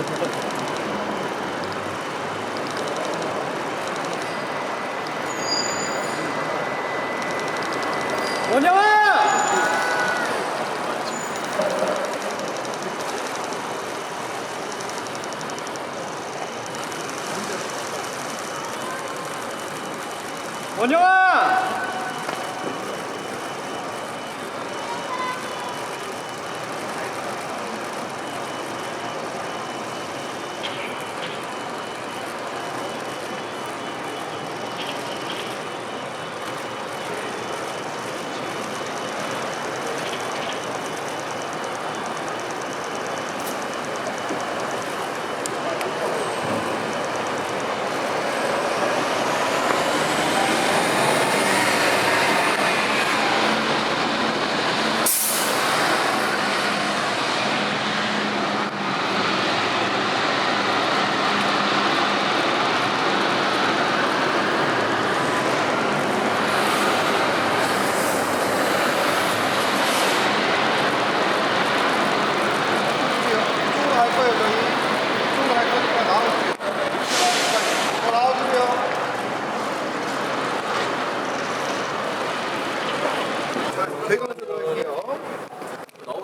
원영아! 원영아!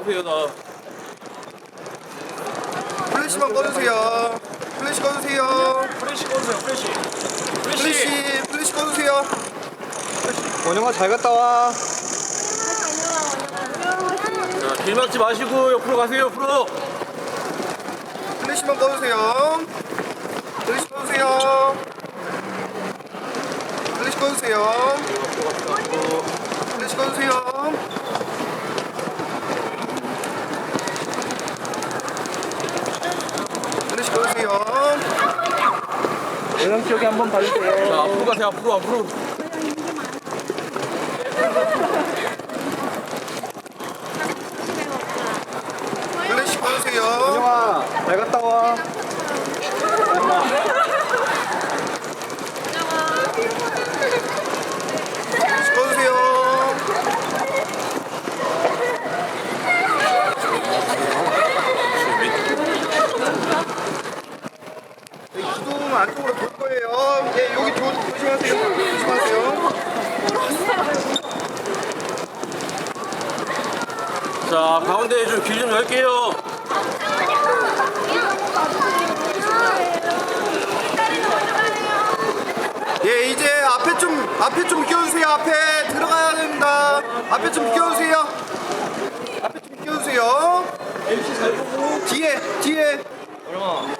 나오세요 나 플래시만 꺼주세요. 플래시 꺼주세요. 프레시 꺼주세요 프레시 플래시, 플래시 꺼주세요. 원영아 잘 갔다 와. 자 길 막지 마시고 옆으로 가세요 옆으로 플래시만 꺼주세요. 플래시 꺼주세요. 플래시 꺼주세요. 플래시 꺼주세요. 플래시 꺼주세요. 원영 쪽에 한번 봐주세요. 자 앞으로 가세요 앞으로 앞으로 플래시 꺼주세요. 원영아 잘 갔다 와. 안쪽으로 돌 거예요. 예, 여기 조, 조심하세요. 조심하세요. 자 가운데 좀 길 좀 열게요 예, 이제 앞에 좀 앞에 좀 비켜주세요. 앞에 들어가야 됩니다. 앞에 좀 비켜주세요. 앞에 좀 비켜주세요. 뒤에 뒤에 원영아